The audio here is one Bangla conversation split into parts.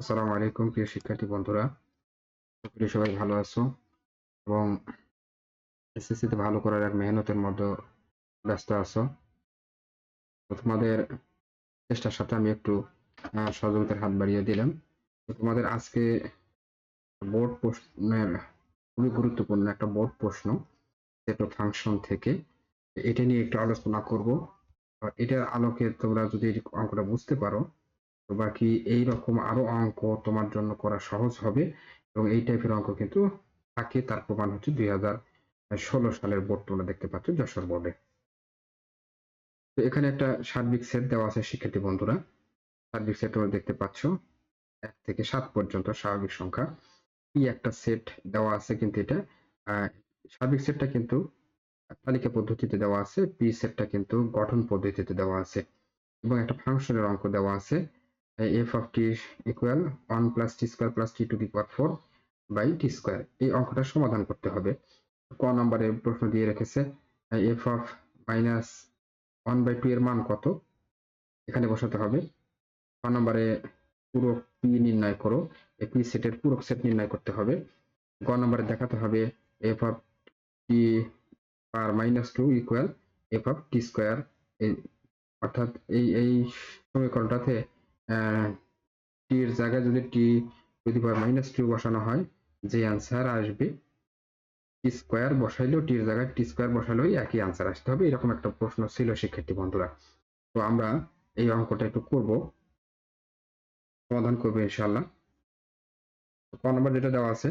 আসসালামু আলাইকুম, প্রিয় শিক্ষার্থী বন্ধুরা। প্রিয় সবাই ভালো আছো। এবং এসএসসি তে ভালো করার এক মেহনতের মধ্যে ব্যস্ত আছো। তোমাদের চেষ্টার সাথে আমি একটু সহযোগিতার হাত বাড়িয়ে দিলাম। তোমাদের আজকে বোর্ড প্রশ্নের খুবই গুরুত্বপূর্ণ একটা বোর্ড প্রশ্ন সেট ফাংশন থেকে। এটা নিয়ে একটু আলোচনা করব। এটার আলোকে তোমরা যদি অঙ্কটা বুঝতে পারো তো বাকি এই রকম আরও অঙ্ক তোমার জন্য করা সহজ হবে। এবং এই টাইপের অঙ্ক কিন্তু থাকে। তার প্রমাণ হচ্ছে দুই হাজার ষোলো সালের বোর্ড তোমরা দেখতে পাচ্ছ যশোর বোর্ডে তো এখানে একটা সার্বিক সেট দেওয়া আছে শিক্ষার্থী বন্ধুরা। সার্বিক সেট তোমরা দেখতে পাচ্ছ। এক থেকে সাত পর্যন্ত স্বাভাবিক সংখ্যা। কি একটা সেট দেওয়া আছে কিন্তু এটা? সার্বিক সেটটা কিন্তু তালিকা পদ্ধতিতে দেওয়া আছে। পি সেটটা কিন্তু গঠন পদ্ধতিতে দেওয়া আছে। এবং একটা ফাংশনের অঙ্ক দেওয়া আছে। F of T equal one plus T square plus T to the power four by T square এই অঙ্কটা সমাধান করতে হবে। ক নম্বরে প্রশ্ন দিয়ে রেখেছে F of minus one by two এর মান কত? এখানে বসাতে হবে। ক নম্বরে পুরো পি নির্ণয় করো। এই পি সেটের পুরো সেট নির্ণয় করতে হবে। গ নম্বরে দেখাতে হবে F of T power minus two equal F of T square অর্থাৎ এই এই সমীকরণটাতে টি এর জায়গায় যদি টি যদি মাইনাস টু বসানো হয়, যে অ্যান্সার আসবে টি স্কোয়ার বসাইলেও টি এর জায়গায় টি স্কোয়ার বসালেও একই অ্যান্সার আসতে হবে। এরকম একটা প্রশ্ন ছিল শিক্ষার্থী বন্ধুরা। তো আমরা এই অঙ্কটা একটু করব। সমাধান করব ইনশাল্লাহ ক নম্বর যেটা দেওয়া আছে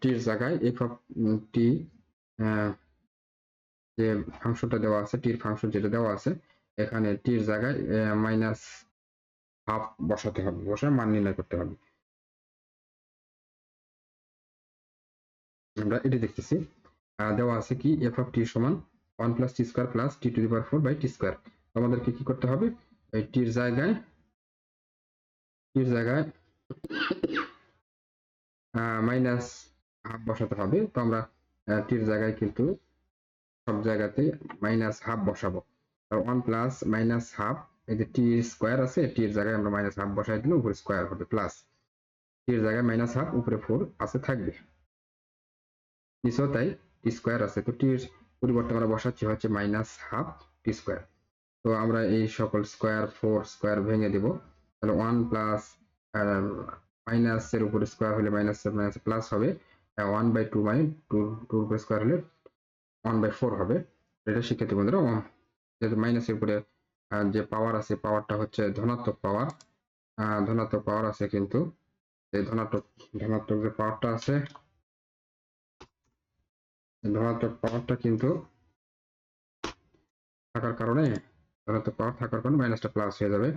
টির জায়গায় এফ অফ টি যে ফাংশনটা দেওয়া আছে টির ফাংশন যেটা দেওয়া আছে, এখানে টির জায়গায় মাইনাস হাফ বসাতে হবে বসায় মান নির্ণয় করতে হবে। আমরা এটি দেখতেছি। দেওয়া আছে কি এফ অফ টি সমান one plus T square plus T to the power four by T square আমাদেরকে কি করতে হবে? এই টির জায়গায় টির জায়গায় মাইনাস হাফ বসাতে হবে। তো আমরা টির জায়গায় কিন্তু সব জায়গাতে মাইনাস হাফ বসাবো। ওয়ান প্লাস মাইনাস হাফ এই যে টি স্কোয়ার আছে টির জায়গায় আমরা মাইনাস হাফ বসাই দিলে উপরে স্কোয়ার হবে প্লাস টির জায়গায় মাইনাস হাফ উপরে ফোর আছে, থাকবে। নিচেও তাই টি স্কোয়ার আছে। তো টির পরিবর্তে আমরা বসাচ্ছি হচ্ছে মাইনাস হাফ টি স্কোয়ার। তো আমরা এই সকল স্কোয়ার ফোর স্কোয়ার ভেঙে দেব। তাহলে ওয়ান প্লাস মাইনাস এর উপরে স্কোয়ার হলে মাইনাস মাইনাস প্লাস হবে। One by two by two টুর উপরে স্কোয়ার হলে ওয়ান বাই ফোর হবে। এটা শিক্ষার্থী বন্ধুরা যেহেতু মাইনাসের উপরে যে পাওয়ার আছে পাওয়ারটা হচ্ছে ধনাত্মক পাওয়ার ধনাত্মক পাওয়ার আছে কিন্তু। এই ধনাত্মক ধনাত্মক যে পাওয়ারটা আছে ধনাত্মক পাওয়ারটা কিন্তু থাকার কারণে ধনাত্মক পাওয়ার থাকার কারণে মাইনাসটা প্লাস হয়ে যাবে।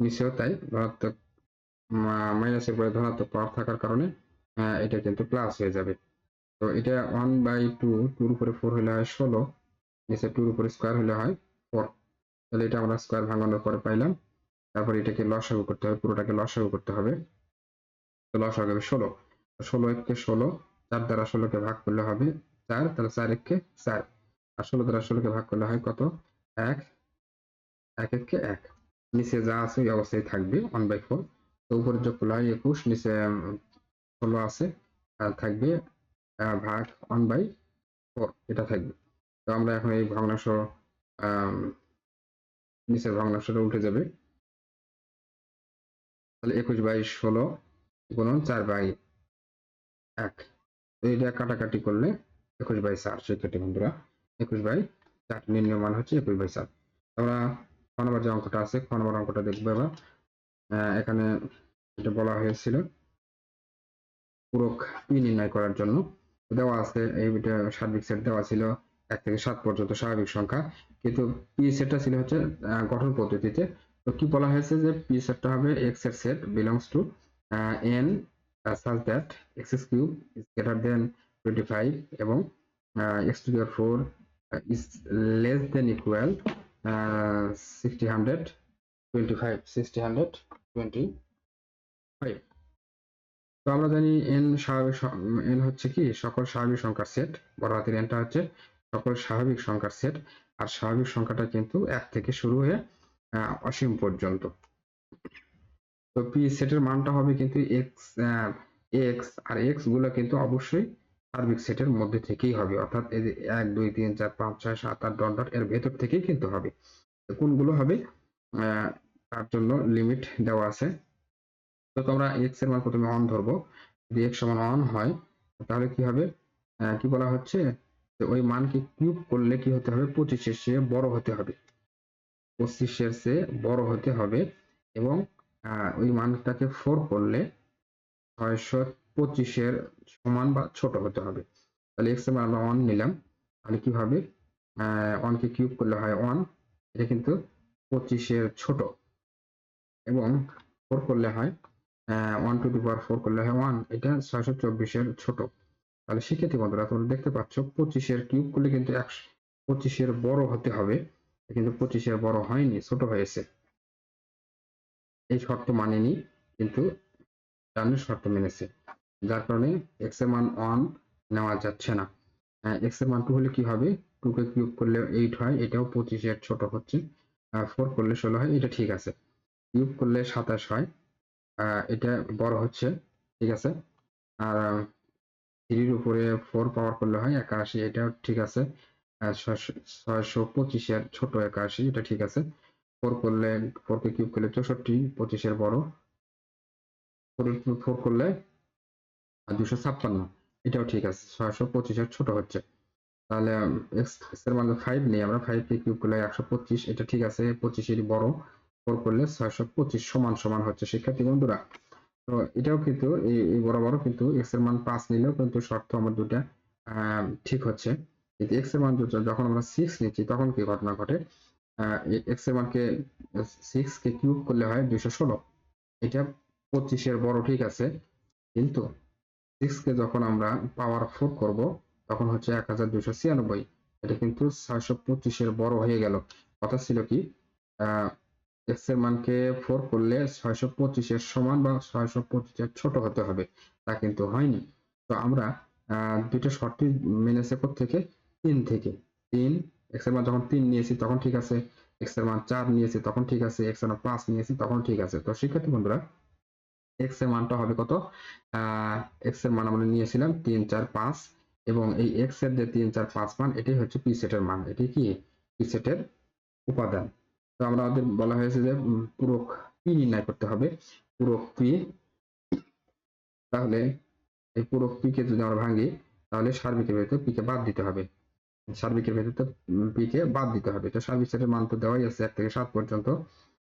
নিচেও তাই, ধনাত্মক মাইনাসের উপরে ধনাত্মক পাওয়ার থাকার কারণে এটা কিন্তু প্লাস হয়ে যাবে। তো এটা ওয়ান বাই টু টুর উপরে ফোর হলে হয় ষোলো, নিচে টুর উপরে স্কোয়ার হলে হয় ফোর তাহলে এটা আমরা স্কোয়ার ভাঙানোর পরে পাইলাম। তারপর এটাকে লসাগু করতে হবে, পুরোটাকে লসাগু করতে হবে। তো লসাগু হবে ষোলো। ষোলো এককে ষোলো, চার দ্বারা ষোলোকে ভাগ করলে হবে চার, তাহলে চার এককে চার। আর ষোলো দ্বারা ষোলোকে ভাগ করলে হয় কত? এক। এক এককে এক। নিচে যা আছে ওই অবস্থায় থাকবে ওয়ান বাই ফোর তো উপরে যোগ করলে হয় একুশ, নিচে ষোলো আছে, আর থাকবে ভাগ ওয়ান বাই ফোর এটা থাকবে। তো আমরা এখন এই ভগ্নাংশ নিচের ভগ্নাংশটা উঠে যাবে। তাহলে একুশ বাই ষোলো গুণন চার বাই এক। এটা কাটাকাটি করলে একুশ বাই চার শিক্ষার্থী বন্ধুরা। একুশ বাই চার নির্ণয় মান হচ্ছে একুশ বাই চার। আমরা খ নম্বর যে অঙ্কটা আছে, খ নম্বর অঙ্কটা দেখব এবার। এখানে এটা বলা হয়েছিল, পূরক পি নির্ণয় করার জন্য। দেওয়া আছে, এই এটা সার্বিক সেট দেওয়া ছিল। এক থেকে সাত পর্যন্ত স্বাভাবিক সংখ্যা। কিন্তু পি সেটটা ছিল হচ্ছে গঠন পদ্ধতিতে। তো কি বলা হয়েছে যে পি সেটটা হবে এক্সের set belongs to N such that x cube is greater than 25 এবং x to the power 4 uh, is less than equal uh, 60 100 25 60 100 25 তো আমরা জানি n স্বাভাবিক n হচ্ছে কি? সকল স্বাভাবিক সংখ্যার সেট বড় হাতের nটা হচ্ছে সকল স্বাভাবিক সংখ্যার সেট আর স্বাভাবিক সংখ্যাটা কিন্তু এক থেকে শুরু হয়ে অসীম পর্যন্ত। তো পি সেটের মানটা হবে কিন্তু এক্স এক্স আর এক্সগুলো কিন্তু অবশ্যই সার্বিক সেটের মধ্যে থেকেই হবে। অর্থাৎ এই যে এক, দুই, তিন, চার, পাঁচ, ছয়, সাত, আট ডট ডট এর ভেতর থেকেই কিন্তু হবে। কোনগুলো হবে? তার জন্য লিমিট দেওয়া আছে। তো তোমরা এক্সের মান প্রথমে অন ধরবো। যদি এক্স সমান অন হয়, তাহলে কি হবে? কি বলা হচ্ছে? ওই মানকে কিউব করলে কি হতে হবে? পঁচিশের চেয়ে বড় হতে হবে। পঁচিশের চেয়ে বড় হতে হবে এবং ওই মানটাকে ফোর করলে ছয়শো পঁচিশের সমান বা ছোট হতে হবে। তাহলে এক্স মান আমরা ওয়ান নিলাম। তাহলে কি হবে? ওয়ানকে কিউব করলে হয় ওয়ান এটা কিন্তু পঁচিশের ছোট। এবং ফোর করলে হয় one to the power four করলে হয় ওয়ান এটা ছয়শো চব্বিশের ছোট। তাহলে শিক্ষার্থী বন্ধুরা তোমরা দেখতে পাচ্ছ পঁচিশের কিউব করলে কিন্তু একশো পঁচিশের বড় হতে হবে। কিন্তু পঁচিশের বড় হয়নি, ছোট হয়েছে। এই শর্ত মানেনি কিন্তু ডানের শর্ত মেনেছে। যার কারণে এক্সের মান ওয়ান নেওয়া যাচ্ছে না। এক্সের মান টু হলে কি হবে? টু কে কিউব করলে এইট হয়, এটাও পঁচিশের ছোট হচ্ছে। ফোর করলে ষোলো হয়, এটা ঠিক আছে। কিউব করলে সাতাশ হয় এটা বড় হচ্ছে, ঠিক আছে। আর থ্রির উপরে ফোর পাওয়ার করলে হয়, একাশি, এটাও ঠিক আছে। ছয়শো- পঁচিশের ছোট একাশি, এটা ঠিক আছে। ফোর করলে ফোর কে কিউব করলে চৌষট্টি, পঁচিশের বড়। ফোর করলে দুশো ছাপ্পান্ন, এটাও ঠিক আছে, ছয়শো পঁচিশের ছোট হচ্ছে। তাহলে এক্সের মান ফাইভ নেই, আমরা ফাইভ কে কিউব করলে একশো পঁচিশ, এটা ঠিক আছে, পঁচিশেরই বড়। ফোর করলে ছয়শো পঁচিশ সমান সমান হচ্ছে। শিক্ষার্থী বন্ধুরা তো এটাও কিন্তু এই এই বরাবর কিন্তু এক্সের মান পাঁচ নিলেও কিন্তু শর্ত আমার দুটা আহ, ঠিক হচ্ছে। কিন্তু এক্সের মান যখন- আমরা সিক্স নিচ্ছি তখন কি ঘটনা ঘটে? এক্সের মানকে সিক্স কে কিউব করলে হয় দুইশো ষোলো। এটা পঁচিশের বড় ঠিক আছে। কিন্তু সিক্স কে যখন আমরা পাওয়ার ফোর করব তখন হচ্ছে এক হাজার দুইশো ছিয়ানব্বই। এটা কিন্তু ছয়শো পঁচিশের বড় হয়ে গেল। কথা ছিল কি? এক্সের মানকে ফোর করলে ছয়শো পঁচিশের সমান বা ছয়শো পঁচিশের ছোট হতে হবে। তা কিন্তু হয়নি। তো আমরা দুইটা শর্তই মেনেছে থেকে তিন থেকে। তিন এক্সের মান যখন তিন নিয়েছি তখন ঠিক আছে। এক্সের মান চার নিয়েছি তখন ঠিক আছে। এক্সের মান পাঁচ নিয়েছি তখন ঠিক আছে। তো শিক্ষার্থী বন্ধুরা x এর মানটা হবে কত? x এর মান আমরা নিয়েছিলাম তিন, চার, পাঁচ এবং এই x এর যে তিন, চার, পাঁচ মান, এটাই হচ্ছে পি সেটের মান। এটি কি? পি সেটের উপাদান। তো আমরা আমাদের বলা হয়েছে যে পূরক পি নির্ণয় করতে হবে। পূরক পি, তাহলে এই পূরক পি কে যদি আমরা ভাঙি, তাহলে সার্বিকের ভেতর পি কে বাদ দিতে হবে। সার্বিকের ভেতর তো পি কে বাদ দিতে হবে। তো সার্বিক সেটের মান তো দেওয়াই আছে এক থেকে সাত পর্যন্ত।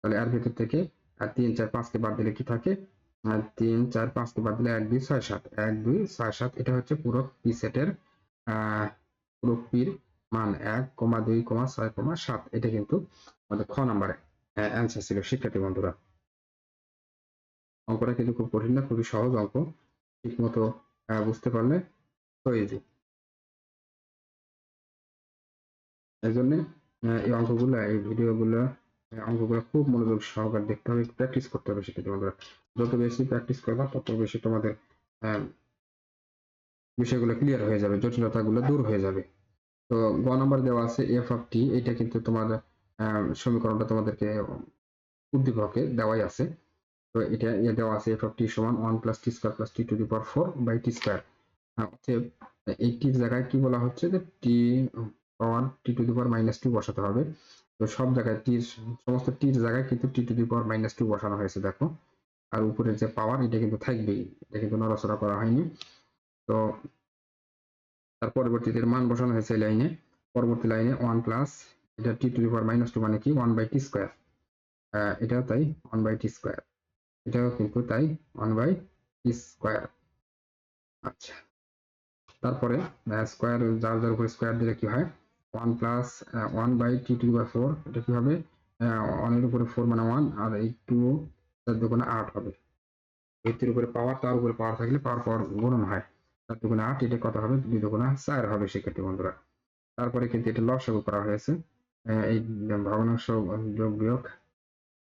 তাহলে এর ভেতর থেকে আর তিন, চার পাঁচকে বাদ দিলে কি থাকে? আর তিন, চার পাঁচকে বাদ দিলে এক, দুই, ছয়, সাত। এক, দুই, ছয়, সাত, এটা হচ্ছে পূরক পি সেটের, আহ, পূরক পির মান এক, কমা দুই, কমা ছয়, কমা সাত। এটা কিন্তু আমাদের খ নাম্বারে অ্যান্সার ছিল শিক্ষার্থী বন্ধুরা। অঙ্কটা কিন্তু খুব কঠিন না খুবই সহজ অঙ্ক ঠিক মতো বুঝতে পারলে তো ইজি এই জন্য এই অঙ্কগুলো এই ভিডিওগুলো অঙ্কগুলো খুব মনোযোগ সহকারে দেখতে হবে প্র্যাকটিস করতে হবে শিক্ষার্থী বন্ধুরা। যত বেশি প্র্যাকটিস করবা তত বেশি তোমাদের বিষয়গুলো ক্লিয়ার হয়ে যাবে জটিলতাগুলো দূর হয়ে যাবে। তো গ নাম্বার দেওয়া আছে এফ অফ টি এটা কিন্তু আহ, সমীকরণটা তোমাদেরকে উদ্দীপকে দেওয়াই আছে। তো এটা ইয়ে দেওয়া আছে এফ অফ টি সমান one plus T square plus T to the power four by T square অতএব এই টির জায়গায় কি বলা হচ্ছে যে T power T to the power minus two বসাতে হবে। তো সব জায়গায় টির সমস্ত টির জায়গায় কিন্তু T to the power minus two বসানো হয়েছে, দেখো। আর উপরে যে পাওয়ার এটা কিন্তু থাকবেই, এটা কিন্তু নড়াচড়া করা হয়নি। তো তার পরবর্তীতে মান বসানো হয়েছে লাইনে। পরবর্তী লাইনে ওয়ান প্লাস এটা T to the power minus two মানে কি? ওয়ান বাই টি স্কোয়ার এটাও তাই ওয়ান বাই টি স্কোয়ার এটাও কিন্তু তাই ওয়ান বাই টি স্কোয়ার আচ্ছা। তারপরে স্কোয়ার যার যার উপরে স্কোয়ার দিলে কি হয়? One plus one by T two by four এটা কি হবে? ওয়ানের উপরে ফোর মানে ওয়ান আর এই টু তার দুগুণে আট হবে। ভিত্তির উপরে পাওয়ার তার উপরে পাওয়ার থাকলে পাওয়ার পাওয়ার গুণন হয়। তার দুগুণে আট, এটা কত হবে? দুই দুগুণে চার হবে শিক্ষার্থী বন্ধুরা। তারপরে কিন্তু এটা লসাগু করা হয়েছে। এই ভগ্নাংশ যোগ বিয়োগ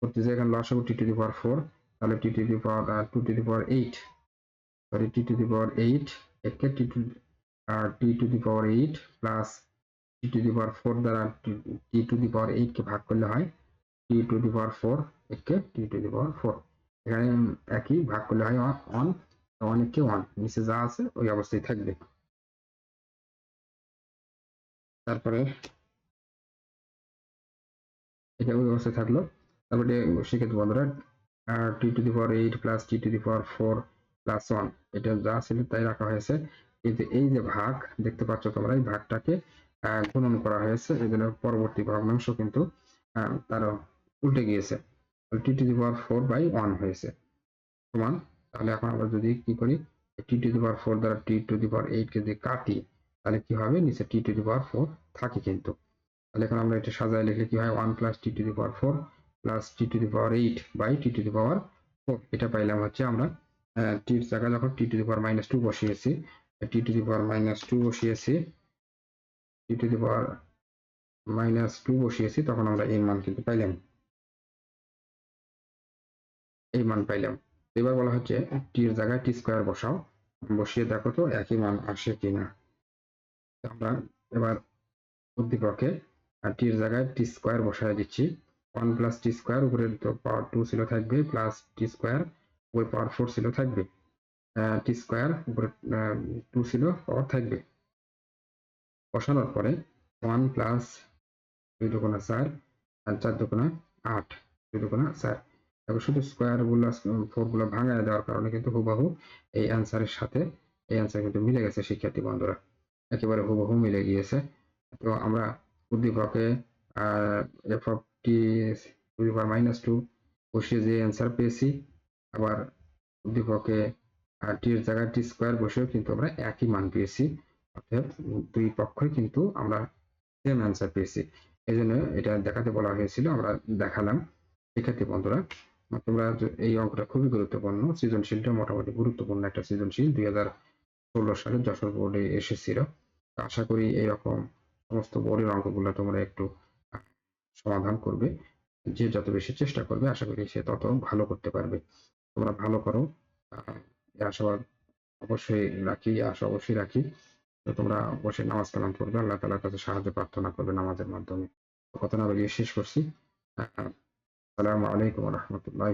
করতে যে এখানে লসাগু টি টু দি পাওয়ার ফোর তাহলে T to the power two to the power eight sorry T to the power eight একে T to T to the power eight plus T to the power four দ্বারা T to the power eight কে ভাগ করলে হয় টি টু দি পাওয়ার ফোর একে T to the power four এখানে একই ভাগ করলে হয় অন অনেককে ওয়ান নিচে যা আছে ওই অবস্থায় থাকবে। তারপরে এটা ওই অবস্থায় থাকল। তারপরে সেক্ষেত্রে বন্ধুরা T to the power eight plus T to the power four plus one এটা যা ছিল তাই রাখা হয়েছে। কিন্তু এই যে ভাগ দেখতে পাচ্ছ তোমরা এই ভাগটাকে গুণন করা হয়েছে। এই জন্য পরবর্তী ভগ্নাংশ কিন্তু আহ, তার উল্টে গিয়েছে। T to the power four by one হয়েছে। সমান তাহলে এখন আমরা যদি কি করি টি টু দি পাওয়ার ফোর দ্বারা T to the power eight কে যদি কাটি তাহলে কি হবে? নিচে টি টু দি পাওয়ার ফোর থাকে কিন্তু। তাহলে এখন আমরা এটা সাজায় লিখলে কি হয়? One plus T to the power four plus T to the power eight by T to the power four এটা পাইলাম হচ্ছে আমরা টির জায়গায় যখন T to the power minus two বসিয়েছি T to the power minus two বসিয়েছি T to the power minus two বসিয়েছি, তখন আমরা এই মান কিন্তু পাইলাম। এই মান পাইলাম। এবার বলা হচ্ছে টির জায়গায় টি স্কোয়ার বসাও। বসিয়ে দেখো তো একই মান আসে কিনা। আমরা এবার উদ্দীপকে টির জায়গায় টি স্কোয়ার বসায় দিচ্ছি। ওয়ান প্লাস টি স্কোয়ার উপরে তো পাওয়ার টু ছিল থাকবে প্লাস টি স্কোয়ার উপরে পাওয়ার ফোর ছিল থাকবে। টি স্কোয়ার উপরে টু ছিল পাওয়ার থাকবে। বসানোর পরে ওয়ান প্লাস দুই দুগুণা চার আর চার দুগুণা আট, দুই দুগুণা চার। তারপর শুধু স্কোয়ারগুলো ফোরগুলো ভাঙায় দেওয়ার কারণে কিন্তু হুবাহু এই অ্যান্সারের সাথে এই অ্যান্সার কিন্তু মিলে গেছে, শিক্ষার্থী বন্ধুরা। একেবারে হুবহু মিলে গিয়েছে। তো আমরা উদ্দীপকে F of T to the power minus two বসিয়ে যে অ্যান্সার পেয়েছি। আবার উদ্দীপকে টির জায়গায় টি স্কোয়ার বসেও কিন্তু আমরা একই মান পেয়েছি। অর্থাৎ দুই পক্ষই কিন্তু আমরা সেম অ্যান্সার পেয়েছি। এই জন্য এটা দেখাতে বলা হয়েছিল, আমরা দেখালাম। শিক্ষার্থী বন্ধুরা, তোমরা এই অঙ্কটা খুবই গুরুত্বপূর্ণ, সৃজনশীলটা মোটামুটি গুরুত্বপূর্ণ একটা সৃজনশীল, দুই হাজার ষোলো সালে যশোর বোর্ডে এসেছিল। আশা করি এইরকম সমস্ত বোর্ডের অঙ্কগুলো তোমরা একটু সমাধান করবে। যে যত বেশি চেষ্টা করবে, আশা করি সে তত ভালো করতে পারবে। তোমরা ভালো করো। আশাবাদ অবশ্যই রাখি, আশা অবশ্যই রাখি। তো তোমরা অবশ্যই নামাজ কালাম করবে আল্লাহ তালার কাছে সাহায্য, প্রার্থনা করবে নামাজের মাধ্যমে। কথা না বলিয়ে শেষ করছি। আসসালামু আলাইকুম রহমতুল্লাহ